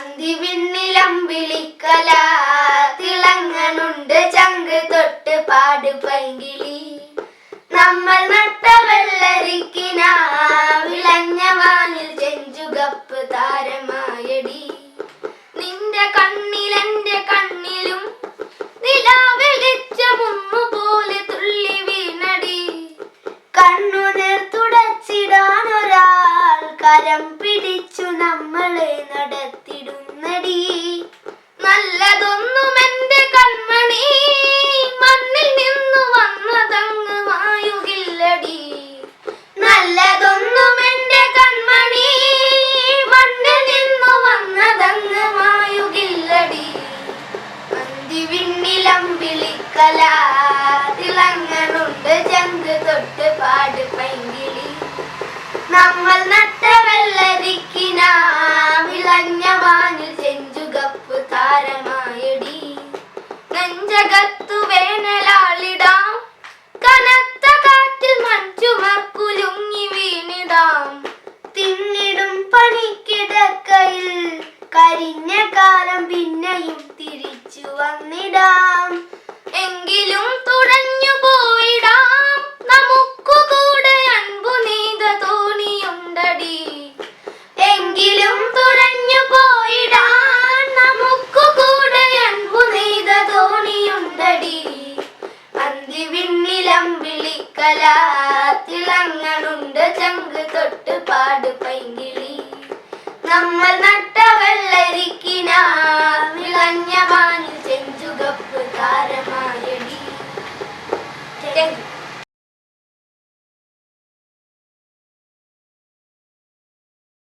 അന്തിവിണ്ണിലം വിളിക്കല തിളങ്ങണുണ്ട് ചങ്ക് തൊട്ട് പാട് പൈങ്കിളി. നമ്മൾ നട്ട വെള്ളരിക്കിന വിളഞ്ഞ വാനിൽ താരമായടി. നിന്റെ കണ്ണിലെന്റെ കണ്ണിലും നിലാവെളിച്ച മുന്നു പോലെ തുള്ളി വീണടി. കണ്ണുനീർ തുടച്ചിടാൻ ഒരാൾ കരം പിടിച്ചു നമ്മളെ നടത്തിടുന്നടി. നല്ലതൊന്നും എന്റെ കൺമണി മണ്ണിൽ നിന്നു വന്നതങ്ങ് മായുകില്ലടി നല്ലതൊന്നും എന്റെ കൺമണി മണ്ണിൽ നിന്നു വന്നതങ്ങ് മായുകില്ലടി അന്തിവിണ്ണിലം വിളിക്കല തിളങ്ങനുണ്ട് ചങ്ക് തൊട്ട് പാട് പൈങ്കിളി. നമ്മൾ വന്നിടാം. എങ്കിലും തുടഞ്ഞു പോയിടാം. നമുക്കു കൂടെ അൻപു നീത തോണിയുണ്ടടി. എങ്കിലും തുഴഞ്ഞു പോയിടാം. നമുക്കു കൂടെ അൻപു നീത തോണിയുണ്ടടി. അന്തിവിണ്ണിലം വിളിക്കല. തിളങ്ങണുണ്ട് ചങ്ക് തൊട്ട് പാട് പൈങ്കിളി. നമ്മൾ നട്ട വെള്ളരിക്കിന tengo.